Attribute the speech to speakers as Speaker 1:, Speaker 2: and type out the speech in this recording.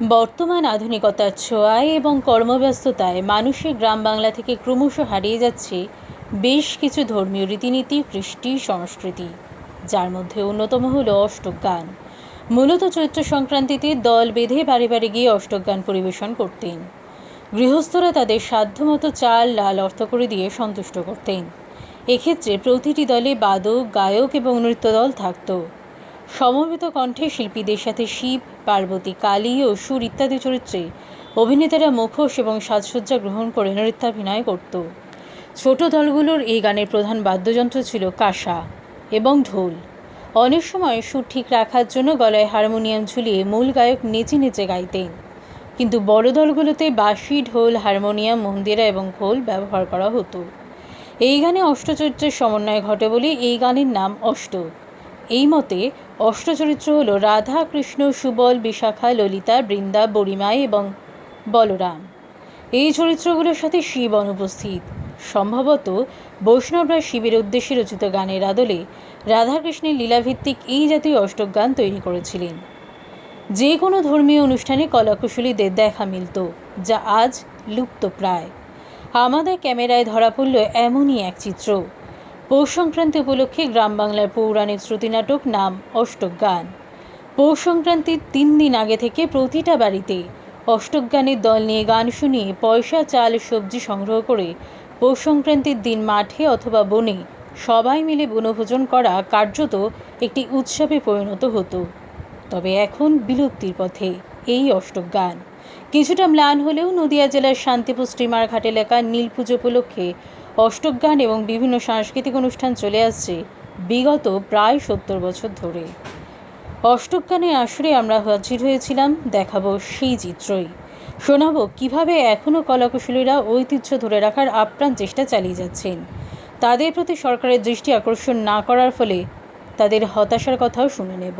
Speaker 1: বর্তমান আধুনিকতার ছোঁয়ায় এবং কর্মব্যস্ততায় মানুষের গ্রাম বাংলা থেকে ক্রমশ হারিয়ে যাচ্ছে বেশ কিছু ধর্মীয় রীতিনীতি, কৃষ্টি, সংস্কৃতি, যার মধ্যে অন্যতম হল অষ্টক গান মূলত চৈত্র সংক্রান্তিতে দল বেঁধে বাড়ি বাড়ি গিয়ে অষ্টক গান পরিবেশন করতেন। গৃহস্থরা তাদের সাধ্যমতো চাল, লাল অর্থ করে দিয়ে সন্তুষ্ট করতেন। এক্ষেত্রে প্রতিটি দলে বাদক, গায়ক এবং নৃত্য দল থাকতো। সমবেত কণ্ঠে শিল্পীদের সাথে শিব, পার্বতী, কালী ও সুর ইত্যাদি চরিত্রে অভিনেতারা মুখোশ এবং সাজসজ্জা গ্রহণ করে নৃত্যাভিনয় করত। ছোট দলগুলোর এই গানের প্রধান বাদ্যযন্ত্র ছিল কাঁসা এবং ঢোল। অনেক সময় সুর ঠিক রাখার জন্য গলায় হারমোনিয়াম ঝুলিয়ে মূল গায়ক নেচে নেচে গাইতেন। কিন্তু বড় দলগুলোতে বাঁশি, ঢোল, হারমোনিয়াম, মন্দিরা এবং খোল ব্যবহার করা হতো। এই গানে অষ্টচরিত্রের সমন্বয় ঘটে বলে এই গানের নাম অষ্টক এই মতে, অষ্টচরিত্র হল রাধা, কৃষ্ণ, সুবল, বিশাখা, ললিতা, বৃন্দা, বড়িমাই এবং বলরাম। এই চরিত্রগুলোর সাথে শিব অনুপস্থিত। সম্ভবত বৈষ্ণবরা শিবের উদ্দেশ্যে রচিত গানের আদলে রাধাকৃষ্ণের লীলাভিত্তিক এই জাতীয় অষ্টক গান তৈরি করেছিলেন। যে কোনো ধর্মীয় অনুষ্ঠানে কলাকুশলীদের দেখা মিলত, যা আজ লুপ্ত প্রায় আমাদের ক্যামেরায় ধরা পড়ল এমনই এক চিত্র। পৌষ সংক্রান্তি উপলক্ষে গ্রাম বাংলার পৌরাণিক শ্রুতিনাটক নাম অষ্টক গান। পৌষ সংক্রান্তির তিন দিন আগে থেকে প্রতিটা বাড়িতে অষ্টক গানের দল নিয়ে গান শুনিয়ে পয়সা, চাল, সবজি সংগ্রহ করে পৌষ সংক্রান্তির দিন মাঠে অথবা বনে সবাই মিলে বনভোজন করা কার্যত একটি উৎসবে পরিণত হতো। তবে এখন বিলুপ্তির পথে এই অষ্টক গান। কিছুটা ম্লান হলেও নদিয়া জেলার শান্তিপুর স্টিমার ঘাট এলাকার নীল পুজো উপলক্ষে অষ্টক গান এবং বিভিন্ন সাংস্কৃতিক অনুষ্ঠান চলে আসছে বিগত প্রায় সত্তর বছর ধরে। অষ্টক গানের আসরে আমরা হাজির হয়েছিলাম, দেখাবো সেই চিত্রই। শোনাবো কীভাবে এখনও কলাকুশলীরা ঐতিহ্য ধরে রাখার আপ্রাণ চেষ্টা চালিয়ে যাচ্ছেন। তাদের প্রতি সরকারের দৃষ্টি আকর্ষণ না করার ফলে তাদের হতাশার কথাও শুনে নেব।